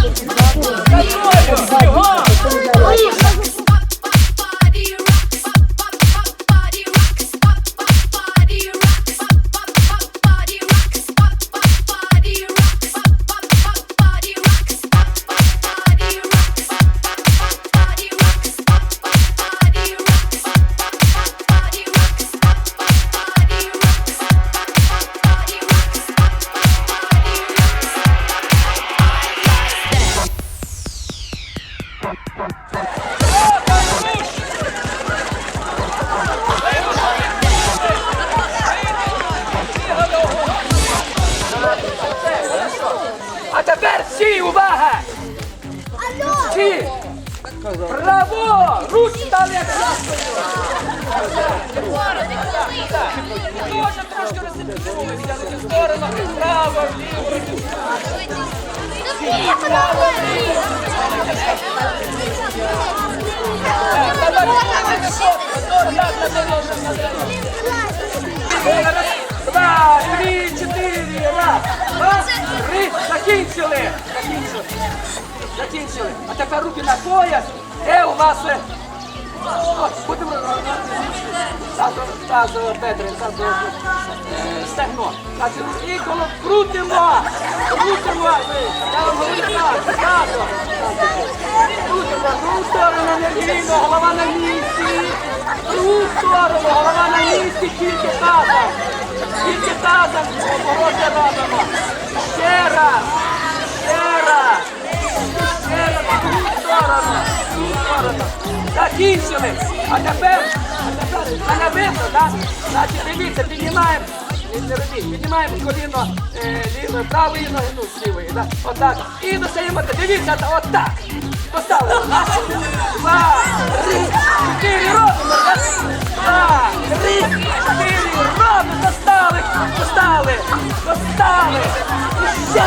Готово! Браво! Руки дали як Тоже трошки розсипнулися в сторону, вправо, вліво. Два, три, чотири, раз, два, три, закінчили. Закінчили. Закінчили. А тепер руки на пояс. Де у вас? Будемо тазо, тазо, бедри, тазо, е, стегно. І коло крутимо. Крутимо. Я вам говорю так, тазо. Крутимо. Другу сторону енергійно, голова на місці. Другу сторону, голова на місці, тільки тазом. Тільки тазом робимо. Ще раз. Закінчили. А тепер, а тепер, мене видно, так? Значить, дивіться, піднімаємо. Піднімаємо коліно е, лівої, правої ноги, ну, лівої, так? Отак. І достаємо, дивіться, та- отак. Поставили. Раз, два, три, чотири, робимо, так? Два, три, чотири, робимо, достали, достали, достали. І ще,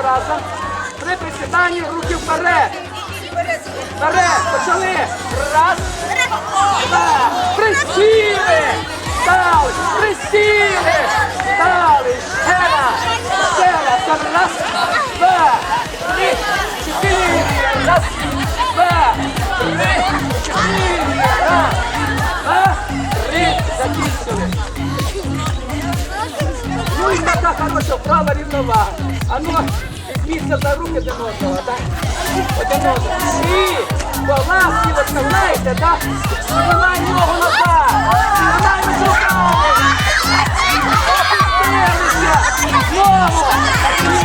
ноги разом. При присіданні руки вперед. Вперед, почали. Раз, два, присіли. Стали, присіли. Стали, ще раз, ще раз. Раз, два, три, чотири. Раз, два, три, чотири. Раз, два, три. Закінчили. Ну і така хороша вправа рівновага. А ну, биться за руки один одного, так? Один одного. І баланс і виставляєте, так? Спинай ногу назад. Спинай руками. Опустилися. Знову.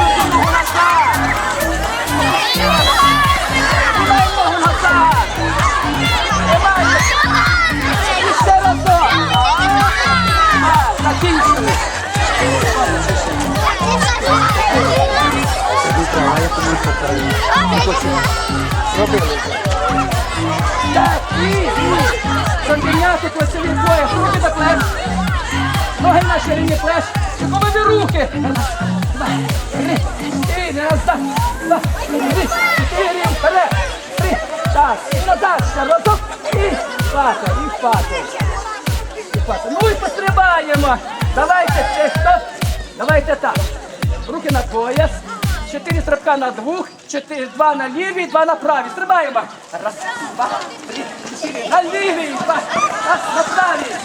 Так, і, і. Щоб підняти плечові пояс, руки до плеч. Ноги на ширині плеч. Поведи руки. Раз, два, три, чотири, раз, два, два, три, чотири, вперед. Три, так, і назад, ще разок. І пата, і пата. І пата. Ну і пострибаємо. Давайте, хто? Давайте так. Руки на пояс. Чотири стрибка на двох, чотири, два на лівій, два на правій. Стрибаємо. Раз, два, три, чотири. На лівій, два, раз, на правій.